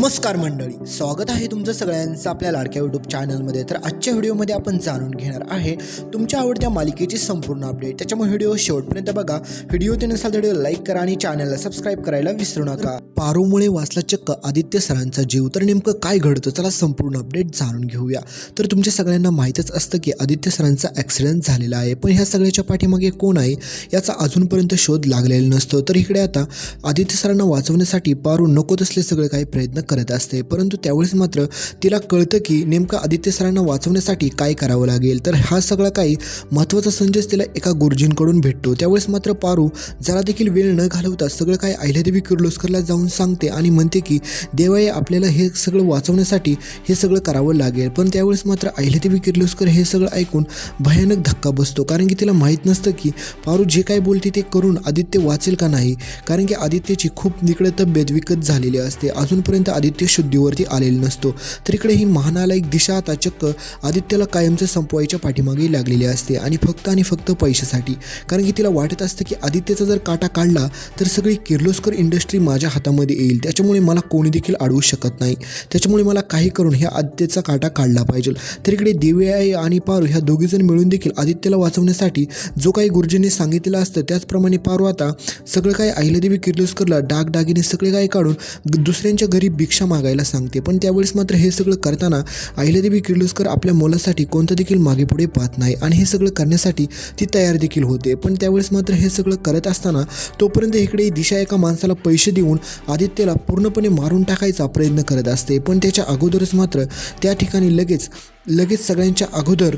नमस्कार मंडळी स्वागत आहे तुमचं सगळ्यांचं आपल्या लाडक्या यूट्यूब चॅनलमध्ये तर आजच्या व्हिडिओमध्ये आपण जाणून घेणार आहे तुमच्या आवडत्या मालिकेची संपूर्ण अपडेट त्याच्यामुळे व्हिडिओ शेवटपर्यंत बघा. व्हिडिओ ते नसाल व्हिडिओ लाईक करा आणि चॅनलला सबस्क्राईब करायला विसरू नका. पारोमुळे वाचला चक्क आदित्य सरांचा जीव. तर नेमकं काय घडतं? चला संपूर्ण अपडेट जाणून घेऊया. तर तुमच्या सगळ्यांना माहीतच असतं की आदित्य सरांचा ॲक्सिडेंट झालेला आहे. पण ह्या सगळ्याच्या पाठीमागे कोण आहे? याचा अजूनपर्यंत शोध लागलेला नसतो. तर इकडे आता आदित्य सरांना वाचवण्यासाठी पारू नको तसले सगळे काही प्रयत्न करत असते. परंतु त्यावेळेस मात्र तिला कळतं की नेमकं आदित्य सरांना वाचवण्यासाठी काय करावं लागेल. तर हा सगळा काही महत्त्वाचा संदेश तिला एका गुरुजींकडून भेटतो. त्यावेळेस मात्र पारू जरा देखील वेळ न घालवता सगळं काही अहिल्यादेवी किर्लोस्करला जाऊन सांगते आणि म्हणते की देवाई आपल्याला हे सगळं वाचवण्यासाठी हे सगळं करावं लागेल. पण त्यावेळेस मात्र अहिल्यादेवी किर्लोस्कर हे सगळं ऐकून भयानक धक्का बसतो. कारण की तिला माहीत नसतं की पारू जे काय बोलते ते करून आदित्य वाचेल का नाही. कारण की आदित्यची खूप निकडे तब्येत विकत झालेली असते. अजूनपर्यंत आदित्य शुद्धीवरती आलेला नसतो. तर इकडे ही महानालायक दिशा आता चक्क आदित्यला कायमचं संपवायच्या पाठीमागे लागलेली असते आणि फक्त आणि फक्त पैशासाठी. कारण की तिला वाटत असतं की आदित्यचा जर काटा काढला तर सगळी किर्लोस्कर इंडस्ट्री माझ्या हातामध्ये येईल. त्याच्यामुळे मला कोणी देखील अडवू शकत नाही. त्याच्यामुळे मला काही करून ह्या आदित्यचा काटा काढला पाहिजे. तर इकडे दिवे आई आणि पारू ह्या दोघीजण मिळून देखील आदित्यला वाचवण्यासाठी जो काही गुरुजींनी सांगितलेलं असतं त्याचप्रमाणे पारू आता सगळं काही अहिल्यादेवी किर्लोस्करला डागडागिने सगळे काही काढून दुसऱ्यांच्या घरी भिक्षा मागायला सांगते. पण त्यावेळेस मात्र हे सगळं करताना अहिल्यादेवी किर्लोस्कर आपल्या मुलासाठी कोणतं देखील मागे पुढे पाहत नाही आणि हे सगळं करण्यासाठी ती तयार देखील होते. पण त्यावेळेस मात्र हे सगळं करत असताना तोपर्यंत इकडे दिशा एका माणसाला पैसे देऊन आदित्यला पूर्णपणे मारून टाकायचा प्रयत्न करत असते. पण त्याच्या अगोदरच मात्र त्या ठिकाणी लगेच लगेच सगळ्यांच्या अगोदर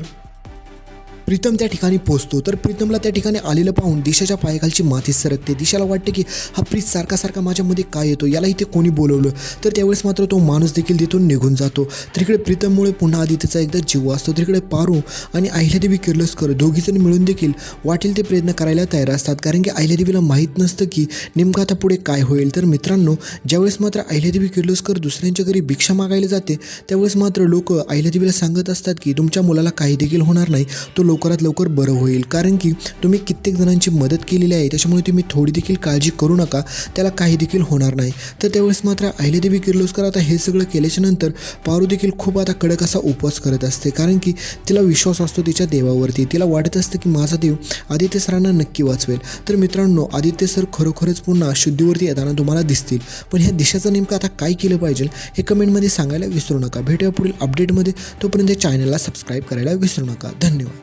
प्रीतम त्या ठिकाणी पोहोचतो तर प्रीतमला त्या ठिकाणी आलेलं पाहून दिशाच्या पायाखालची माती सरकते. दिशाला वाटते की हा प्रीत सारखा सारखा माझ्यामध्ये काय येतो? याला इथे कोणी बोलवलं? तर त्यावेळेस मात्र तो माणूस देखील तिथून निघून जातो. तिकडे प्रीतममुळे पुन्हा आदित्यचा एकदा जीव असतो. तिकडे पारू आणि अहिल्यादेवी किर्लोस्कर दोघीजण मिळून देखील वाटेल ते प्रयत्न करायला तयार असतात. कारण की अहिल्यादेवीला माहीत नसतं की नेमकं आता पुढे काय होईल. तर मित्रांनो ज्यावेळेस मात्र अहिल्यादेवी किर्लोस्कर दुसऱ्यांच्या घरी भिक्षा मागायला जाते त्यावेळेस मात्र लोक अहिल्यादेवीला सांगत असतात की तुमच्या मुलाला काही देखील होणार नाही. तो लवकरात लवकर बरं होईल. कारण की तुम्ही कित्येक जणांची मदत केलेली आहे त्याच्यामुळे तुम्ही थोडी देखील काळजी करू नका. त्याला काही देखील होणार नाही. तर त्यावेळेस मात्र अहिल्यादेवी किर्लोस्कर आता हे सगळं केल्याच्यानंतर पारू देखील खूप आता कडक असा उपवास करत असते. कारण की तिला विश्वास असतो तिच्या देवावरती. तिला वाटत असतं की माझा देव आदित्य सरांना नक्की वाचवेल. तर मित्रांनो आदित्य सर खरोखरच पुन्हा शुद्धीवरती येताना तुम्हाला दिसतील. पण ह्या दिशाचं नेमकं आता काय केलं पाहिजे हे कमेंटमध्ये सांगायला विसरू नका. भेटूया पुढील अपडेटमध्ये तोपर्यंत चॅनलला सबस्क्राईब करायला विसरू नका. धन्यवाद.